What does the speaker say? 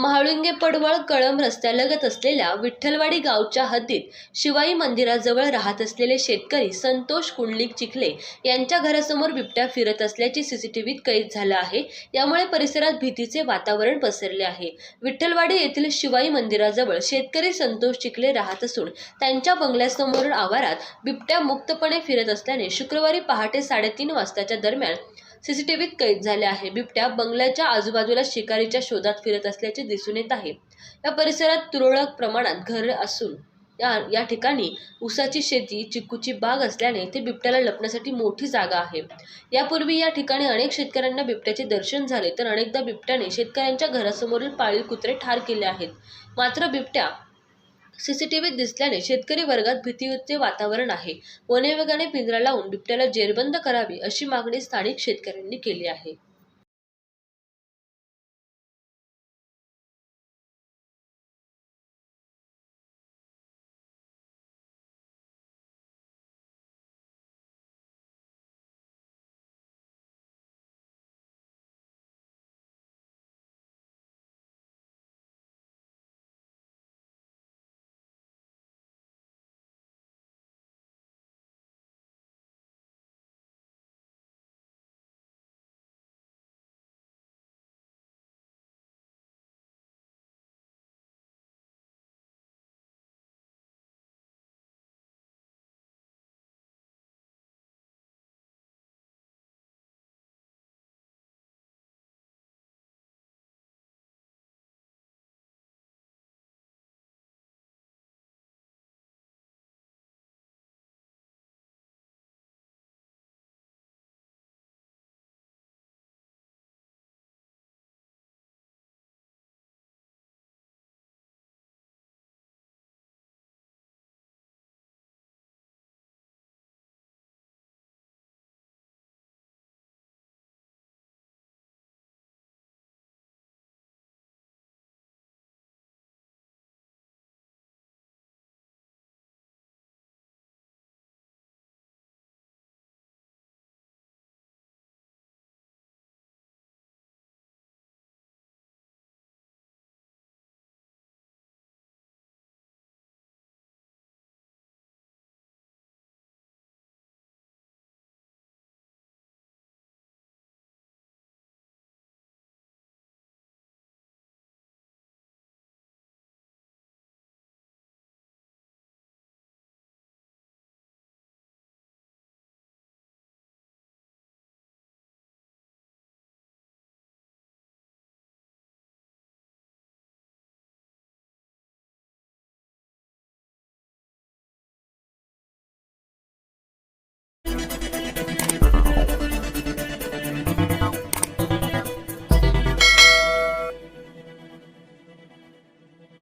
महाळुंगे पडवळ कळंब रस्त्यालगत असलेल्या विठ्ठलवाडी गावच्या हद्दीत शिवाई मंदिराजवळ राहत असलेले शेतकरी संतोष कुंडलिक चिखले यांच्या घरासमोर बिबट्या फिरत असल्याची सीसीटीव्हीत कैद झालं आहे. यामुळे परिसरात भीतीचे वातावरण पसरले आहे. विठ्ठलवाडी येथील शिवाई मंदिराजवळ शेतकरी संतोष चिखले राहत असून त्यांच्या बंगल्यासमोरील आवारात बिबट्या मुक्तपणे फिरत असल्याने शुक्रवारी पहाटे साडेतीन वाजताच्या दरम्यान सीसीटीव्हीत कैद झाले आहे. बिबट्या बंगल्याच्या आजूबाजूला शिकारीच्या शोधात फिरत असल्याचे दिसून येत आहे. या परिसरात तुरळक प्रमाणात घर असून या या ठिकाणी ऊसाची शेती चिकूची बाग असल्याने ते बिबट्याला लपण्यासाठी मोठी जागा आहे. यापूर्वी या ठिकाणी अनेक शेतकऱ्यांना बिबट्याचे दर्शन झाले तर अनेकदा बिबट्याने शेतकऱ्यांच्या घरासमोरील पाळीव कुत्रे ठार केले आहेत. मात्र बिबट्या सीसीटीव्हीत दिसल्याने शेतकरी वर्गात भीतीचे वातावरण आहे. वनविभागाने पिंजरा लावून बिबट्याला जेरबंद करावी अशी मागणी स्थानिक शेतकऱ्यांनी केली आहे.